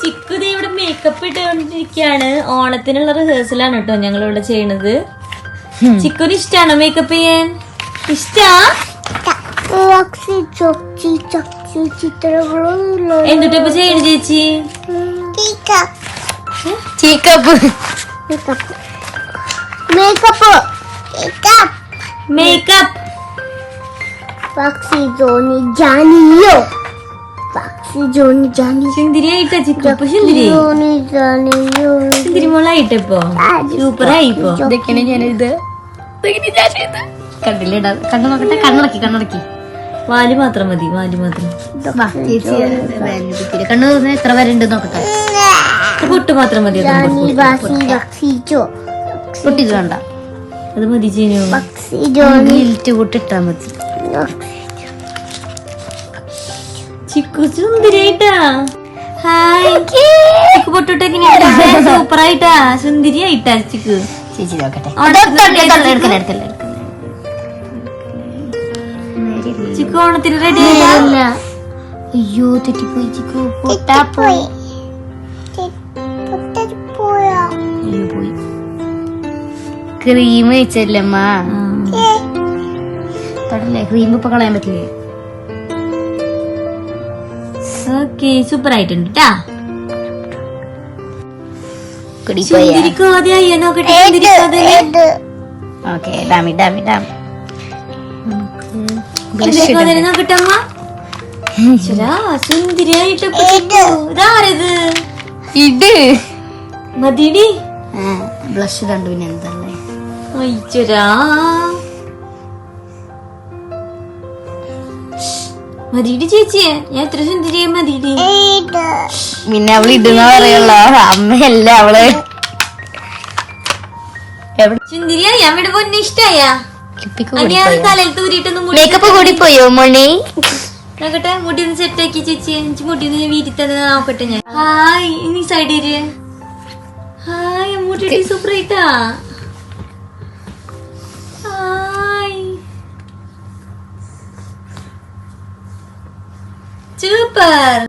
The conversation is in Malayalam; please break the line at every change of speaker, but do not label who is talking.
ചിക്കു ദേ ഇവിടെ മേക്കപ്പ് ഇട്ടുകൊണ്ടിരിക്കുകയാണ്. ഓണത്തിനുള്ള റിഹേഴ്സലാണ് കേട്ടോ ഞങ്ങൾ ഇവിടെ ചെയ്യണത്. ചിക്കുന് ഇഷ്ടാണോ മേക്കപ്പ് ചെയ്യാൻ? ഇഷ്ടാ? ഇപ്പൊ ചെയ്യണ ചേച്ചി?
Checkup
makeup makeup makeup
makeup
Roxy Johnny ജാനിയോ Johnny Jani
സുന്ദരിയായിട്ടാ ചിക്കു. ഇപ്പൊ സുന്ദരി
ജോണി ജാനിയോ
സുന്ദരി മോളായിട്ടിപ്പോ സൂപ്പറായി ഇപ്പൊ
ഇതൊക്കെയാണ് ഞാനിത്? കണ്ടില്ലേടാ കണ്ണു നോക്കട്ടെ. കണ്ണടക്കി കണ്ണടക്കി
വാൽ മാത്രം മതി വാൽ മാത്രം.
കണ്ണു എത്ര വരെ ഉണ്ട് നോക്കട്ടെ
പൊട്ട് മാത്രം മതി
ജാനി
വേണ്ട.
അത് മതി ചേനു
ഗിൽറ്റ് കൂട്ടിട്ടാ മതി.
ചിക്കു സുന്ദരിയായിട്ടാ ഹായ് ചിക്കു സുന്ദരിയായിട്ടാ
ചേച്ചി നോക്കട്ടെ.
ഓണത്തിന് റെഡി
അയ്യോ തെറ്റിപ്പോയി ചിക്കു. പൊട്ടാപ്പോയി
പോയാ.
ക്രീം വെച്ചല്ലേ തടല്ലേ ക്രീം ഇപ്പൊ കളയാൻ പറ്റില്ലേ?
ഓക്കെ സൂപ്പർ ആയിട്ടുണ്ട് ട്ടാ.
കുടിപ്പോയ.
സുന്ദരിക്ക് ആദ്യമായി നോക്കട്ടെ സുന്ദരിക്ക് ആദ്യം?
ഓക്കെ ഡാമി ഡാമി ഡാമി
സുന്ദരിക്ക് ആദ്യം നോക്കട്ടെ അമ്മ ഈശ്വരാ, സുന്ദരിയായിട്ട് ഇപ്പൊ ചിക്കു. ഇതാരത്?
ഇത്.
മതിടി.
ബ്ലഷ് കണ്ടു പിന്നെ എന്താ
അയ്യരാ മതിടി ചേച്ചിയെ ഞാൻ എത്ര സുന്ദരിയെ മതിടി
പിന്നെ അവൾ ഇടുന്ന പറയുള്ള അമ്മയല്ല അവൾ. സുന്ദരിയാ
ഞാൻ ഇവിടെ പൊന്നെ ഇഷ്ടായാ.
മേക്കപ്പ് കൂടി പോയോ മോണി
നോക്കട്ടെ മുടി ഒന്ന് സെറ്റ് ആക്കി ചേച്ചി. എനിക്ക് മുടി ഒന്ന് വീട്ടിൽ തന്നെ നോക്കട്ടെ ഞാൻ. ഹായ് ഇനി സൈഡ് ഹായ് മുടി സൂപ്പർ ആയിട്ടാ. സൂപ്പർ